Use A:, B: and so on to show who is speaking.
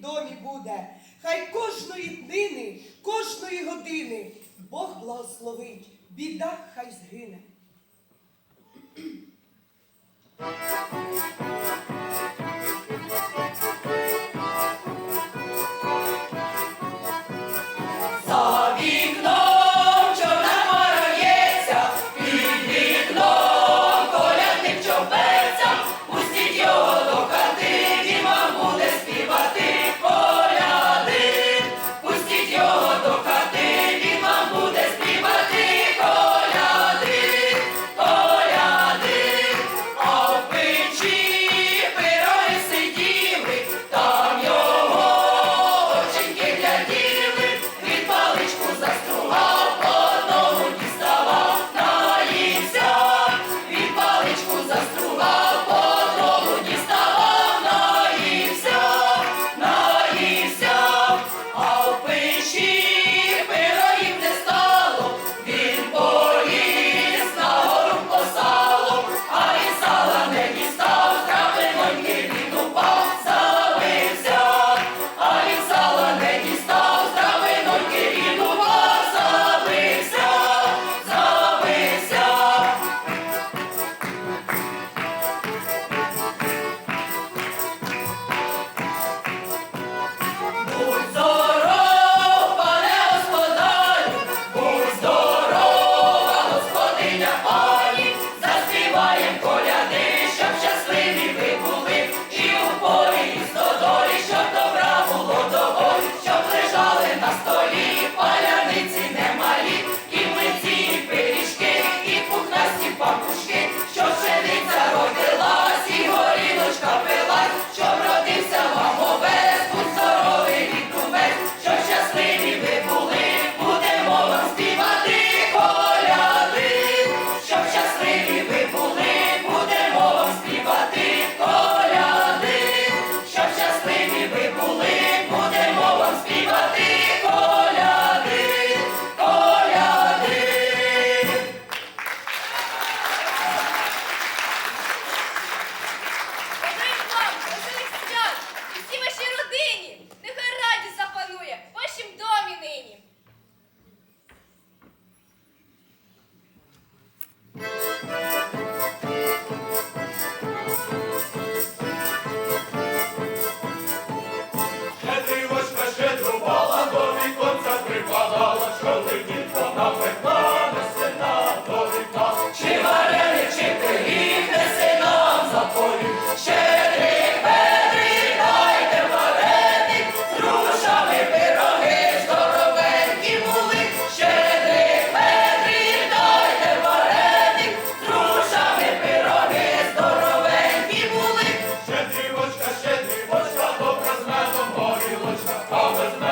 A: домі буде. Хай кожної днини, кожної години Бог благословить, біда хай згине. always